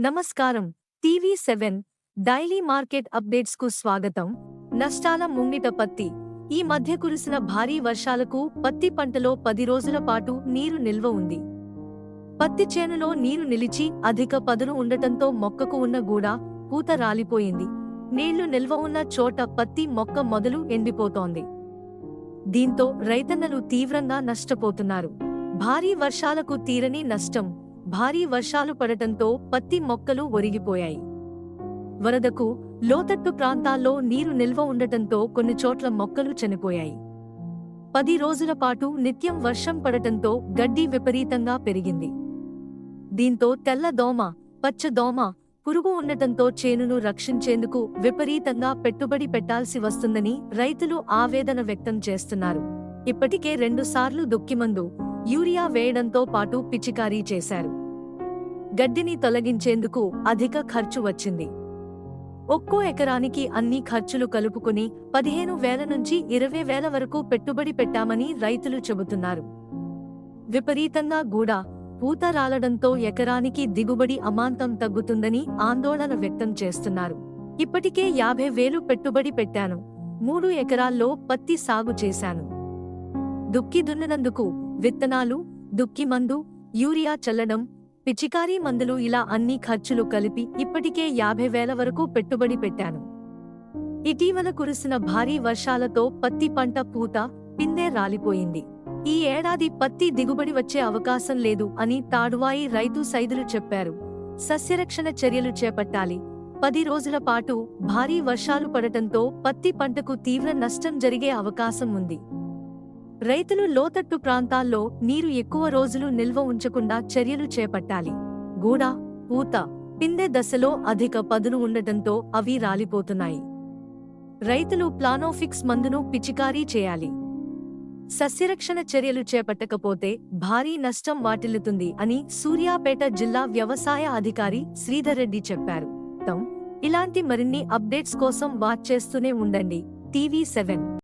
నమస్కారం. TV seven daily market అప్డేట్స్కు స్వాగతం. నష్టాల ముంగిట పత్తి. ఈ మధ్య కురిసిన భారీ వర్షాలకు పత్తి పంటలో పది రోజుల పాటు నీరు నిల్వ ఉంది. పత్తి చేనులో నీరు నిలిచి అధిక పదును ఉండటంతో మొక్కకు ఉన్న గూడ పూత రాలిపోయింది. నీళ్ళు నిల్వ ఉన్న చోట పత్తి మొక్క మొదలు ఎండిపోతోంది. దీంతో రైతన్నలు తీవ్రంగా నష్టపోతున్నారు. భారీ వర్షాలకు తీరని నష్టం. భారీ వర్షాలు పడటంతో పత్తి మొక్కలు ఒరిగిపోయాయి. వరదకు లోతట్టు ప్రాంతాల్లో నీరు నిల్వ ఉండటంతో కొన్ని చోట్ల మొక్కలు చనిపోయాయి. పది రోజుల పాటు నిత్యం వర్షం పడటంతో గడ్డి విపరీతంగా పెరిగింది. దీంతో తెల్ల దోమ పచ్చ దోమ పురుగు ఉండటంతో చేనును రక్షించేందుకు విపరీతంగా పెట్టుబడి పెట్టాల్సి వస్తుందని రైతులు ఆవేదన వ్యక్తం చేస్తున్నారు. ఇప్పటికే రెండుసార్లు దుక్కిమందు యూరియా వేయడంతో పాటు పిచికారీ చేశారు. గడ్డిని తొలగించేందుకు అధిక ఖర్చు వచ్చింది. ఒక్కో ఎకరానికి అన్ని ఖర్చులు కలుపుకుని పదిహేను వేల నుంచి ఇరవై వేల వరకు పెట్టుబడి పెట్టామని రైతులు చెబుతున్నారు. విపరీతంగా గూడా పూత రాలడంతో ఎకరానికి దిగుబడి అమాంతం తగ్గుతుందని ఆందోళన వ్యక్తం చేస్తున్నారు. ఇప్పటికే యాభై వేలు పెట్టుబడి పెట్టాను. మూడు ఎకరాల్లో పత్తి సాగు చేశాను. దుక్కి దున్నినందుకు విత్తనాలు దుక్కి మందు యూరియా చల్లడం పిచికారీ మందులు ఇలా అన్ని ఖర్చులు కలిపి ఇప్పటికే యాభై వేల వరకు పెట్టుబడి పెట్టాను. ఇటీవల కురిసిన భారీ వర్షాలతో పత్తి పంట పూత పిందె రాలిపోయింది. ఈ ఏడాది పత్తి దిగుబడి వచ్చే అవకాశం లేదు అని తాడువాయి రైతు సైదులు చెప్పారు. సస్యరక్షణ చర్యలు చేపట్టాలి. పది రోజుల పాటు భారీ వర్షాలు పడటంతో పత్తి పంటకు తీవ్ర నష్టం జరిగే అవకాశం ఉంది. రైతులు లోతట్టు ప్రాంతాల్లో నీరు ఎక్కువ రోజులు నిల్వ ఉంచకుండా చర్యలు చేపట్టాలి. గూడ పూత పిందె దశలో అధిక పదును ఉండటంతో అవి రాలిపోతున్నాయి. రైతులు ప్లానోఫిక్స్ మందును పిచికారీ చేయాలి. సస్యరక్షణ చర్యలు చేపట్టకపోతే భారీ నష్టం వాటిల్లుతుంది అని సూర్యాపేట జిల్లా వ్యవసాయ అధికారి శ్రీధర్ రెడ్డి చెప్పారు. తం ఇలాంటి మరిన్ని అప్డేట్స్ కోసం వాచ్ చేస్తూనే ఉండండి. TV seven